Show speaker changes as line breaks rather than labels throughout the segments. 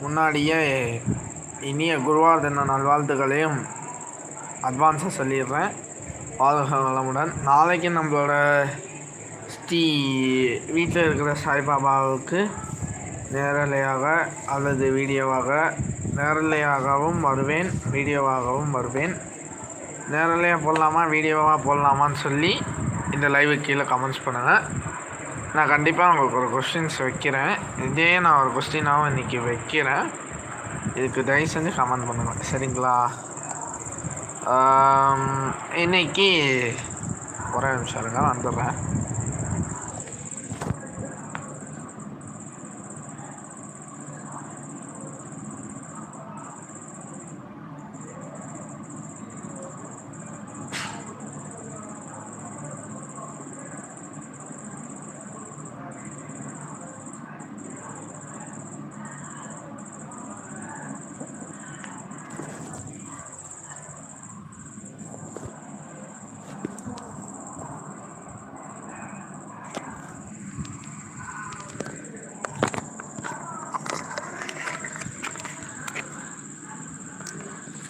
முன்னாடியே இனிய குருவார் தின நல்வாழ்த்துக்களையும் அட்வான்ஸாக சொல்லிடுறேன். வாழ்க வளமுடன் நாளைக்கு நம்மளோட ஸ்ரீ வீட்டில் இருக்கிற சாய்பாபாவுக்கு நேரலையாக அல்லது வீடியோவாக நேரலையாகவும் வருவேன் வீடியோவாகவும் வருவேன். நேரலையாக போடலாமா வீடியோவாக போடலாமான்னு சொல்லி இந்த லைவுக்கு கீழே கமெண்ட்ஸ் பண்ணுங்கள் நான் கண்டிப்பாக உங்களுக்கு ஒரு கொஸ்டின்ஸ் வைக்கிறேன். இதே நான் ஒரு கொஸ்டினாகவும் இன்றைக்கி வைக்கிறேன். இதுக்கு தயவு செஞ்சு கமெண்ட் பண்ணுங்கள் சரிங்களா? ஆம், இன்னைக்கு ஒரே நிமிஷம் இருங்க வந்துடுறேன்.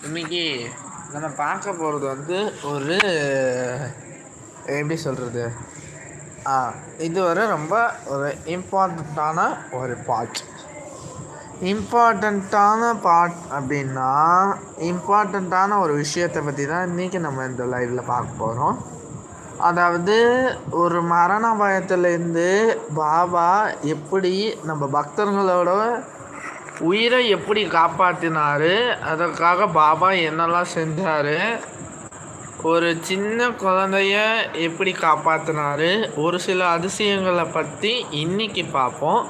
இன்னைக்கு நம்ம பார்க்க போகிறது வந்து ஒரு எப்படி சொல்கிறது ஆ இது ஒரு ரொம்ப ஒரு இம்பார்ட்டண்ட்டான ஒரு பார்ட் இம்பார்ட்டண்ட்டான பார்ட் அப்படின்னா இம்பார்ட்டண்ட்டான ஒரு விஷயத்தை பற்றி தான் இன்றைக்கி நம்ம இந்த லைவில் பார்க்க போகிறோம் அதாவது ஒரு மரண பயத்துலேருந்து பாபா எப்படி நம்ம பக்தர்களோட உயிரை எப்படி காப்பாற்றினாரு அதற்காக பாபா என்னெல்லாம் செஞ்சார்? ஒரு சின்ன குழந்தைய எப்படி காப்பாற்றினார் ஒரு சில அதிசயங்களை பற்றி இன்னைக்கு பார்ப்போம்.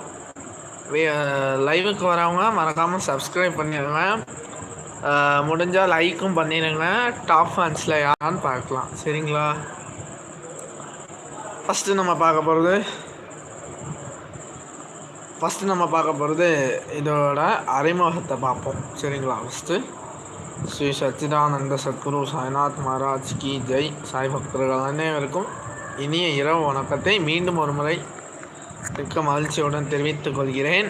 லைவுக்கு வரவங்க மறக்காமல் சப்ஸ்கிரைப் பண்ணிடுங்க முடிஞ்சால் லைக்கும் பண்ணிடுங்க டாப் ஃபேன்ஸில் யாரான்னு பார்க்கலாம். சரிங்களா? ஃபஸ்ட்டு நம்ம பார்க்க போகிறது ஃபஸ்ட்டு நம்ம பார்க்க போகிறது இதோட அறிமுகத்தை பார்ப்போம். சரிங்களா ஃபஸ்ட்டு ஸ்ரீ சச்சிதானந்த சத்குரு சாய்நாத் மகாராஜ் கி ஜெய். சாய் பக்தர்கள் அனைவருக்கும் இனிய இரவு வணக்கத்தை மீண்டும் ஒரு முறை மிக்க மகிழ்ச்சியுடன் தெரிவித்துக் கொள்கிறேன்.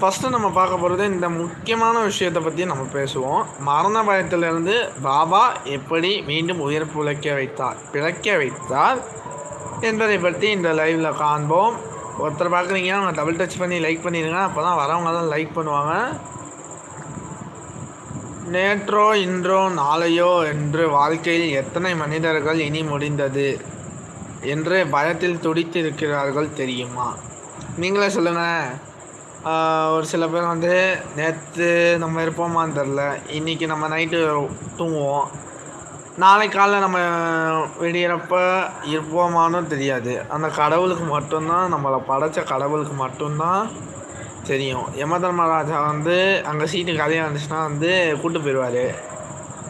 ஃபஸ்ட்டு நம்ம பார்க்க போகிறது இந்த முக்கியமான விஷயத்தை பற்றி நம்ம பேசுவோம். மரண பயத்திலிருந்து பாபா எப்படி மீண்டும் உயிர் பிழைக்க வைத்தார் பிழைக்க வைத்தார் என்பதை பற்றி இந்த லைவில் காண்போம். ஒருத்தர் பார்க்குறீங்க அவங்க டபுள் டச் பண்ணி லைக் பண்ணிடுங்க. அப்போ தான் வரவங்க தான் லைக் பண்ணுவாங்க. நேற்றோ இன்றோ நாளையோ என்று வாழ்க்கையில் எத்தனை மனிதர்கள் இனி முடிந்தது என்று பயத்தில் துடித்திருக்கிறார்கள் தெரியுமா? நீங்களே சொல்லுங்கள் ஒரு சில பேர் வந்து நேற்று நம்ம இருப்போமான்னு தெரில. இன்றைக்கி நம்ம நைட்டு தூங்குவோம். நாளை காலைல நம்ம விடியறப்ப இருப்போமானும் தெரியாது. அந்த கடவுளுக்கு மட்டும்தான் நம்மளை படைச்ச கடவுளுக்கு மட்டும்தான் தெரியும். யம தர்மராஜா வந்து அங்கே சீட்டு கதையாக இருந்துச்சுன்னா வந்து கூப்பிட்டு போயிடுவார்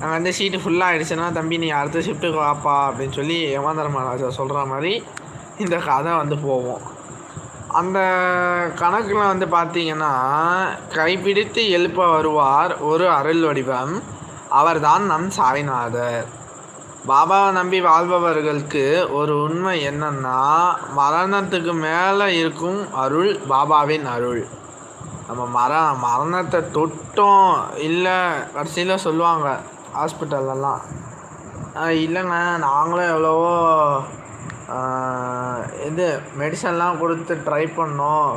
அங்கே வந்து சீட்டு ஃபுல்லாக ஆகிடுச்சுன்னா தம்பி நீ அடுத்த ஷிஃப்ட்டுக்கு வாப்பா அப்படின்னு சொல்லி யம தர்மராஜா சொல்கிற மாதிரி இந்த கதை வந்து போவோம் அந்த கணக்கில் வந்து பார்த்தீங்கன்னா கைப்பிடித்து எழுப்ப வருவார் ஒரு அருள் வடிவம் அவர்தான் நம் சாய்நாதர் பாபாவை நம்பி வாழ்பவர்களுக்கு ஒரு உண்மை என்னன்னா மரணத்துக்கு மேலே இருக்கும் அருள் பாபாவின் அருள். நம்ம மர மரணத்தை தொட்டோம் இல்லை கடைசியில் சொல்லுவாங்க ஹாஸ்பிட்டல்லலாம். இல்லைங்க நாங்களும் எவ்வளவோ இது மெடிசன்லாம் கொடுத்து ட்ரை பண்ணோம்.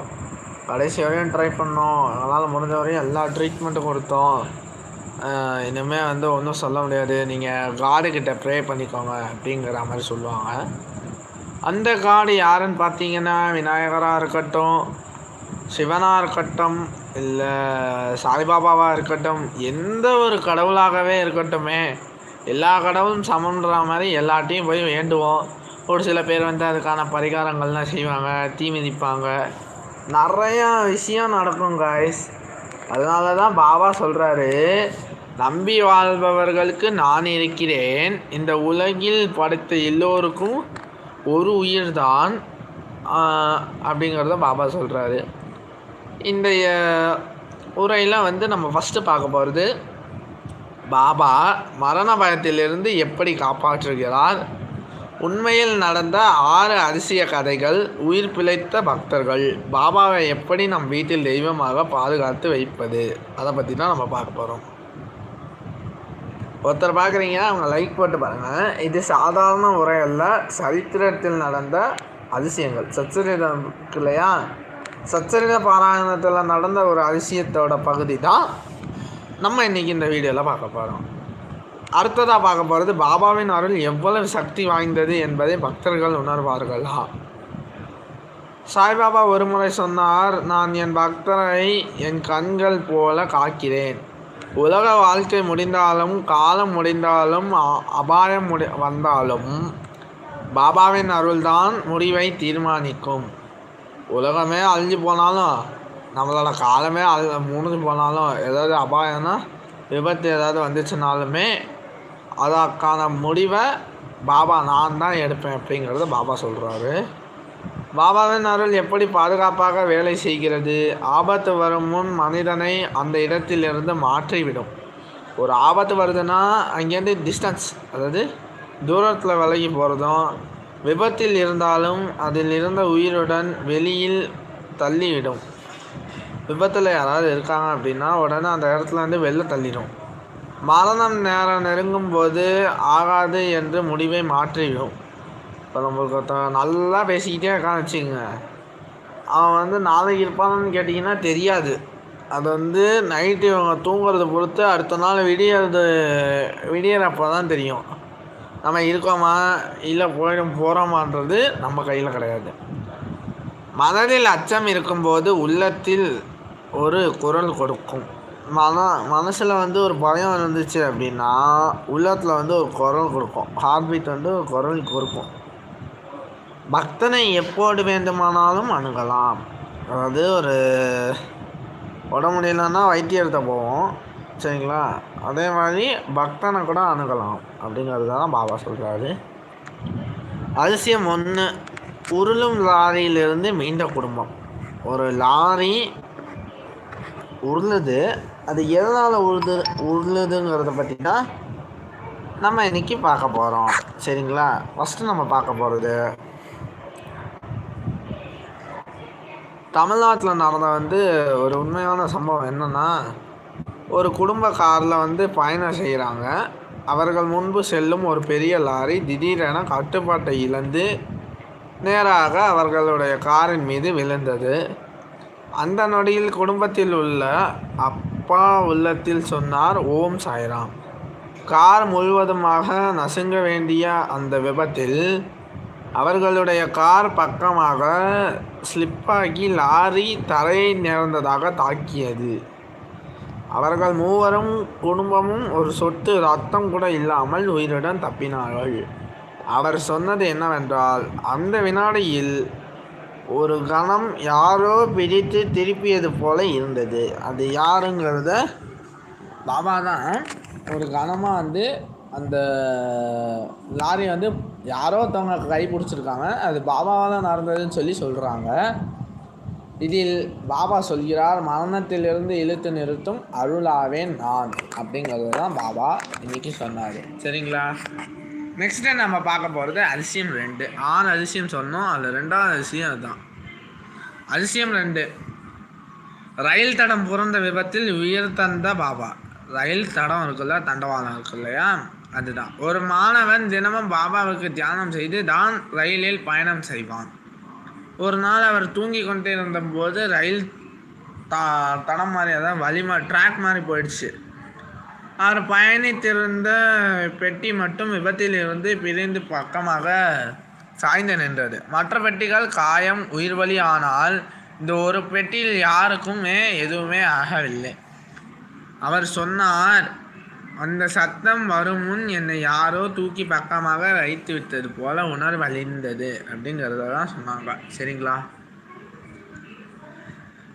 கடைசி வரையும் ட்ரை பண்ணோம். எங்களால் முடிஞ்ச வரையும் எல்லா ட்ரீட்மெண்ட்டும் கொடுத்தோம். இனிமே வந்து ஒன்றும் சொல்ல முடியாது. நீங்கள் காடுக்கிட்ட ப்ரே பண்ணிக்கோங்க அப்படிங்கிற மாதிரி சொல்லுவாங்க. அந்த காடு யாருன்னு பார்த்தீங்கன்னா விநாயகராக இருக்கட்டும் சிவனாக இருக்கட்டும் இல்லை சாய்பாபாவாக இருக்கட்டும் எந்த ஒரு கடவுளாகவே இருக்கட்டுமே எல்லா கடவுளும் சமன்ற மாதிரி எல்லாட்டையும் போய் வேண்டுவோம். ஒரு சில பேர் வந்து அதுக்கான பரிகாரங்கள்லாம் செய்வாங்க தீ மிதிப்பாங்க. நிறையா விஷயம் நடக்கும் காய்ஸ் அதனால தான் பாபா சொல்கிறாரு நம்பி வாழ்பவர்களுக்கு நான் இருக்கிறேன். இந்த உலகில் படைத்த எல்லோருக்கும் ஒரு உயிர்தான் தான் அப்படிங்கிறத பாபா சொல்கிறாரு இந்த உரையில் வந்து நம்ம ஃபஸ்ட்டு பார்க்க போகிறது பாபா மரண பயத்திலிருந்து எப்படி காப்பாற்றுகிறார்? உண்மையில் நடந்த ஆறு அதிசய கதைகள் உயிர் பிழைத்த பக்தர்கள் பாபாவை எப்படி நம் வீட்டில் தெய்வமாக பாதுகாத்து வைப்பது? அதை பற்றி தான் நம்ம பார்க்க போகிறோம் ஒருத்தர் பார்க்குறீங்க அவங்க லைக் போட்டு பாருங்கள் இது சாதாரண உரையல்ல சரித்திரத்தில் நடந்த அதிசயங்கள். சச்சரிதம் இருக்கு இல்லையா? சச்சரித பாராயணத்தில் நடந்த ஒரு அதிசயத்தோட பகுதி தான் நம்ம இன்றைக்கி இந்த வீடியோவில் பார்க்க போகிறோம் அடுத்ததாக பார்க்க போகிறது பாபாவின் அருள் எவ்வளவு சக்தி வாய்ந்தது என்பதை பக்தர்கள் உணர்வார்களா? சாய்பாபா ஒருமுறை சொன்னார் நான் என் பக்தரை என் கண்கள் போல காக்கிறேன். உலக வாழ்க்கை முடிந்தாலும் காலம் முடிந்தாலும் அ- அபாயம் முடி வந்தாலும் பாபாவின் அருள்தான் முடிவை தீர்மானிக்கும். உலகமே அழிஞ்சு போனாலும் நம்மளோட காலமே அழி முடிஞ்சு போனாலும் ஏதாவது அபாயம்னா விபத்து ஏதாவது வந்துச்சுனாலுமே அதற்கான முடிவை பாபா நான் தான் எடுப்பேன் அப்படிங்கிறத பாபா சொல்கிறாரு பாபாவின் அருள் எப்படி பாதுகாப்பாக வேலை செய்கிறது? ஆபத்து வரும் முன் மனிதனை அந்த இடத்திலிருந்து மாற்றிவிடும். ஒரு ஆபத்து வருதுன்னா அங்கேருந்து டிஸ்டன்ஸ் அதாவது தூரத்தில் விலகி போகிறதும் விபத்தில் இருந்தாலும் அதில் இருந்த உயிருடன் வெளியில் தள்ளிவிடும். விபத்தில் யாராவது இருக்காங்க அப்படின்னா உடனே அந்த இடத்துல இருந்து வெளில தள்ளிடும் மரணம் நேரம் நெருங்கும் போது ஆகாது என்று முடிவை மாற்றிவிடும். இப்போ நம்மளுக்கு ஒருத்தன் நல்லா பேசிக்கிட்டே இருக்கான்னு வச்சுக்கோங்க. அவன் வந்து நாளைக்கு இருப்பானன்னு கேட்டிங்கன்னா தெரியாது. அது வந்து நைட்டு இவங்க தூங்குறத பொறுத்து அடுத்த நாள் விடியறது விடியறப்போ தான் தெரியும். நம்ம இருக்கோமா? இல்லை போயிடும் போகிறோமான்றது நம்ம கையில் கிடையாது. மனதில் அச்சம் இருக்கும்போது உள்ளத்தில் ஒரு குரல் கொடுக்கும். மன மனசில் வந்து ஒரு பயம் இருந்துச்சு அப்படின்னா உள்ளத்தில் வந்து ஒரு குரல் கொடுக்கும். ஹார்ட் பீட் வந்து ஒரு குரல் கொடுக்கும். பக்தனை எப்போது வேண்டுமானாலும் அணுகலாம். அதாவது ஒரு உடம்பு முடியலன்னா வைத்தியத்தை போவோம். சரிங்களா? அதே மாதிரி பக்தனை கூட அணுகலாம். அப்படிங்கிறது தான் பாபா சொல்கிறாரு அதிசயம் ஒன்று உருளும் லாரியிலிருந்து மீண்ட குடும்பம். ஒரு லாரி உருளுது அது எதனால் உருது உருளுதுங்கிறத பற்றி தான் நம்ம இன்றைக்கி பார்க்க போகிறோம் சரிங்களா? ஃபஸ்ட்டு நம்ம பார்க்க போகிறது தமிழ்நாட்டில் நடந்த வந்து ஒரு உண்மையான சம்பவம் என்னென்னா ஒரு குடும்ப காரில் வந்து பயணம் செய்கிறாங்க அவர்கள் முன்பு செல்லும் ஒரு பெரிய லாரி திடீரென கட்டுப்பாட்டை இழந்து நேராக அவர்களுடைய காரின் மீது விழுந்தது. அந்த நொடியில் குடும்பத்தில் உள்ள அப்பா உள்ளத்தில் சொன்னார் ஓம் சாய்ராம். கார் முழுவதுமாக நசுங்க வேண்டிய அந்த விபத்தில் அவர்களுடைய கார் பக்கமாக ஸ்லிப்பாகி லாரி தரையை நேர்ந்ததாக தாக்கியது. அவர்கள் மூவரும் குடும்பமும் ஒரு சொட்டு ரத்தம் கூட இல்லாமல் உயிருடன் தப்பினார்கள். அவர் சொன்னது என்னவென்றால் அந்த வினாடியில் ஒரு கணம் யாரோ பிடித்து திருப்பியது போல இருந்தது. அது யாருங்கிறத பாபா தான் ஒரு கணமாக வந்து அந்த லாரி வந்து யாரோ ஒருத்தவங்க கை பிடிச்சிருக்காங்க. அது பாபாவால் தான் நடந்ததுன்னு சொல்லி சொல்கிறாங்க இதில் பாபா சொல்கிறார் மரணத்திலிருந்து இழுத்து நிறுத்தும் அருளாவேன் நான் அப்படிங்கிறது தான் பாபா இன்றைக்கி சொன்னார். சரிங்களா? நெக்ஸ்ட்டு நம்ம பார்க்க போகிறது அதிசயம் ரெண்டு. ஆறு அதிசயம் சொன்னோம் அதில் ரெண்டாவது அதிசயம் அதுதான். அதிசயம் ரெண்டு. ரயில் தடம் புரந்த விபத்தில் உயிர் தந்த பாபா. ரயில் தடம் இருக்குல்ல தண்டவாளம் இருக்கு இல்லையா? அதுதான். ஒரு மாணவன் தினமும் பாபாவுக்கு தியானம் செய்து தான் ரயிலில் பயணம் செய்வான். ஒரு நாள் அவர் தூங்கி கொண்டே இருந்தபோது ரயில் த தடம் மாதிரி அதான் வழி ட்ராக் மாதிரி போயிடுச்சு. அவர் பயணித்திருந்த பெட்டி மட்டும் விபத்தில் இருந்து பிரிந்து பக்கமாக சாய்ந்து நின்றது. மற்ற பெட்டிகள் காயம் உயிர்வலி ஆனால் இந்த ஒரு பெட்டியில் யாருக்குமே எதுவுமே ஆகவில்லை. அவர் சொன்னார் அந்த சத்தம் வரும் முன் என்னை யாரோ தூக்கி பக்கமாக வைத்து விட்டது போல உணர்வழிந்தது அப்படிங்கிறத தான் சொன்னாங்க. சரிங்களா?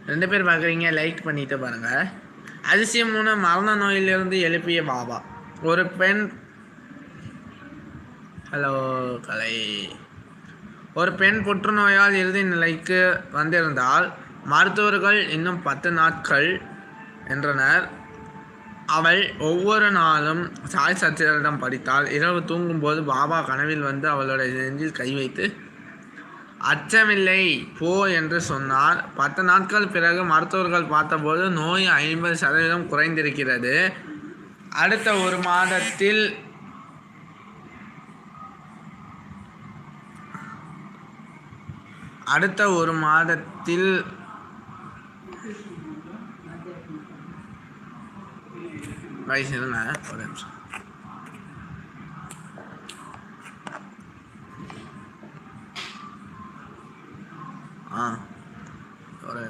ரெண்டு பேர் பார்க்குறீங்க லைக் பண்ணிட்டு பாருங்க. அதிசயம் மூணு மரண நோயிலிருந்து எழுப்பிய பாபா. ஒரு பெண் ஹலோ கலை. ஒரு பெண் புற்றுநோயால் இறுதி நிலைக்கு வந்திருந்தால் மருத்துவர்கள் இன்னும் பத்து நாட்கள் என்றனர். அவள் ஒவ்வொரு நாளும் சாய் சத்திரிடம் படித்தாள் இரவு தூங்கும்போது பாபா கனவில் வந்து அவளுடைய நெஞ்சில் கை வைத்து அச்சமில்லை போ என்று சொன்னார். பத்து நாட்கள் பிறகு மருத்துவர்கள் பார்த்தபோது நோய் ஐம்பது சதவீதம் குறைந்திருக்கிறது. அடுத்த ஒரு மாதத்தில் அடுத்த ஒரு மாதத்தில் வயசு இருங்க ஒரு நிமிஷம் ஆ ஒரு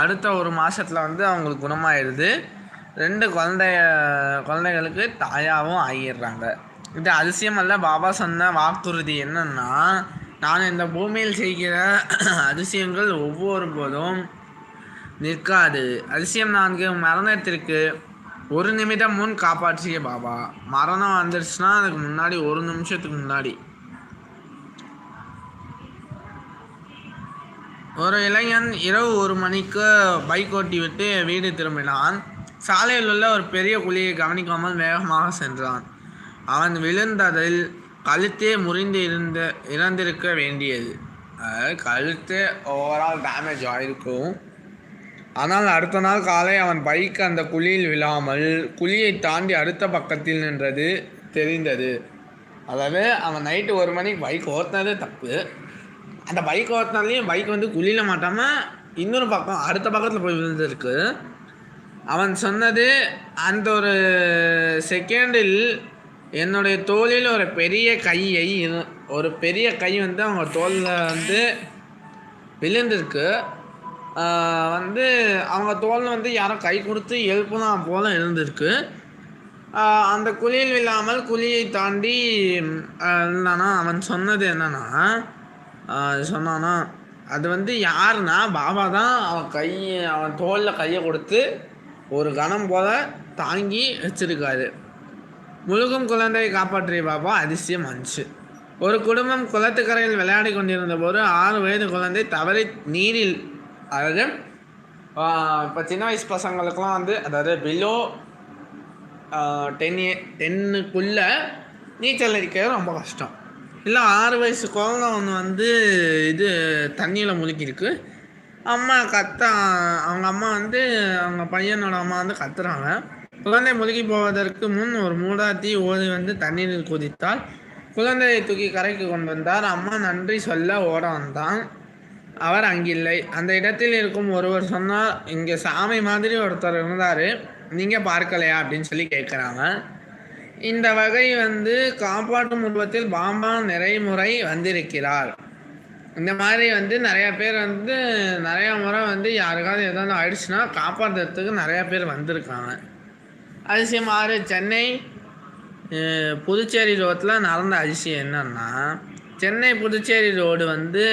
அடுத்த ஒரு மாதத்தில் வந்து அவங்களுக்கு குணமாயிடுது ரெண்டு குழந்தைய குழந்தைகளுக்கு தாயாகவும் ஆகிடுறாங்க. இது அதிசயமல்ல பாபா சொன்ன வாக்குறுதி என்னன்னா நான் இந்த பூமியில் செய்கிற அதிசயங்கள் ஒவ்வொரு போதும் நிற்காது. அதிசயம் நான்கு மரணத்திற்கு ஒரு நிமிடம் முன் காப்பாற்றிய பாபா. மரணம் வந்துருச்சுன்னா அதுக்கு முன்னாடி ஒரு நிமிஷத்துக்கு முன்னாடி. ஒரு இளைஞன் இரவு ஒரு மணிக்கு பைக் ஓட்டி விட்டு வீடு திரும்பினான். சாலையில் உள்ள ஒரு பெரிய குழியை கவனிக்காமல் வேகமாக சென்றான். அவன் விழுந்ததில் கழுத்தே முறிந்து இருந்த இறந்திருக்க வேண்டியது. கழுத்து ஓவரால் டேமேஜ் ஆகிருக்கும் ஆனால் அடுத்த நாள் காலை அவன் பைக் அந்த குழியில் விழாமல் குழியை தாண்டி அடுத்த பக்கத்தில் நின்றது தெரிந்தது. அதாவது அவன் நைட்டு ஒரு மணிக்கு பைக் ஓட்டினதே தப்பு. அந்த பைக் ஓட்டினாலையும் பைக் வந்து குழியில் மாட்டாமல் இன்னொரு பக்கம் அடுத்த பக்கத்தில் போய் விழுந்திருக்கு. அவன் சொன்னது அந்த ஒரு செகண்டில் என்னுடைய தோளில் ஒரு பெரிய கையை ஒரு பெரிய கை வந்து அவங்க தோளில் வந்து விழுந்திருக்கு. வந்து அவங்க தோல் வந்து யாரோ கை கொடுத்து எழுப்புனா போல இருந்திருக்கு அந்த குழியில் இல்லாமல் குழியை தாண்டி என்னன்னா அவன் சொன்னது என்னன்னா ஆஹ் சொன்னானா அது வந்து யாருன்னா பாபா தான் அவன் கை அவன் தோலில் கையை கொடுத்து ஒரு கணம் போல தாங்கி வச்சிருக்காரு. முழுகும் குழந்தையை காப்பாற்றிய பாபா அதிசயம் வந்துச்சு. ஒரு குடும்பம் குளத்துக்கரையில் விளையாடி கொண்டிருந்த போது ஆறு வயது குழந்தை தவறி நீரில் அதாவது இப்போ சின்ன வயசு பசங்களுக்குலாம் வந்து அதாவது பிலோ டென் ஏ டென்னுக்குள்ளே நீச்சல் அடிக்கிறது ரொம்ப கஷ்டம். இல்லை ஆறு வயசு குழந்தை ஒன்று வந்து இது தண்ணியில் முழுக்கிருக்கு அம்மா கத்த அவங்க அம்மா வந்து அவங்க பையனோட அம்மா வந்து கத்துறாங்க. குழந்தை முழுகி போவதற்கு முன் ஒரு மூடாத்தி ஓடி வந்து தண்ணீரில் குதித்தால் குழந்தையை தூக்கி கரைக்கு கொண்டு வந்தார். அம்மா நன்றி சொல்ல ஓட வந்தான். அவர் அங்கில்லை. அந்த இடத்தில் இருக்கும் ஒருவர் சொன்னால் இங்கே சாமி மாதிரி ஒருத்தர் இருந்தார் நீங்கள் பார்க்கலையா? அப்படின்னு சொல்லி கேட்குறாங்க. இந்த வகை வந்து காப்பாற்றும் உருவத்தில் பாம்பா நிறைமுறை வந்திருக்கிறார். இந்த மாதிரி வந்து நிறைய பேர் வந்து நிறைய முறை வந்து யாருக்காவது ஏதாவது ஆயிடுச்சுன்னா காப்பாற்றுறதுக்கு நிறைய பேர் வந்திருக்காங்க. அதிசயம் ஆறு சென்னை புதுச்சேரி ரோட்டில் நடந்த அதிசயம் என்னன்னா சென்னை புதுச்சேரி ரோடு வந்து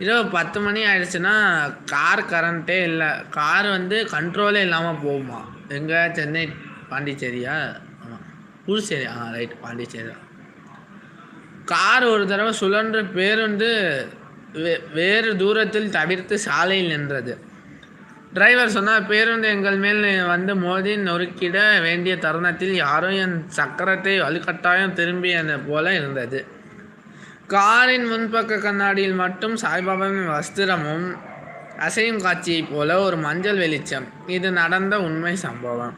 இரவு பத்து மணி ஆயிடுச்சுன்னா கார் கரண்ட்டே இல்லை. கார் வந்து கண்ட்ரோலே இல்லாமல் போகுமா? எங்கே? சென்னை பாண்டிச்சேரியா? ஆமாம் Puducherry. All right Pondicherry. Car ஒரு தடவை சுழன்று பேருந்து வே- வேறு தூரத்தில் தவிர்த்து சாலையில் நின்றது. டிரைவர் சொன்னால் பேருந்து எங்கள் மேல் வந்து மோதி நொறுக்கிட வேண்டிய தருணத்தில் யாரும் என் சக்கரத்தை வலுக்கட்டாயம் திரும்பியது போல இருந்தது. காரின் முன்பக்க கண்ணாடியில் மட்டும் சாய்பாபாவின் வஸ்திரமும் அசையும் காட்சியைப் போல ஒரு மஞ்சள் வெளிச்சம். இது நடந்த உண்மை சம்பவம்.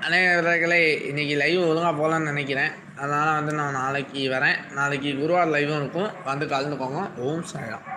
அனைவர்களே இன்னைக்கு லைவ் ஒழுங்காக போகலான்னு நினைக்கிறேன். அதனால் வந்து நான் நாளைக்கு வரேன். நாளைக்கு குருவார் லைவும் இருக்கும். வந்து கலந்துக்கோங்க. ஓம் சாயம்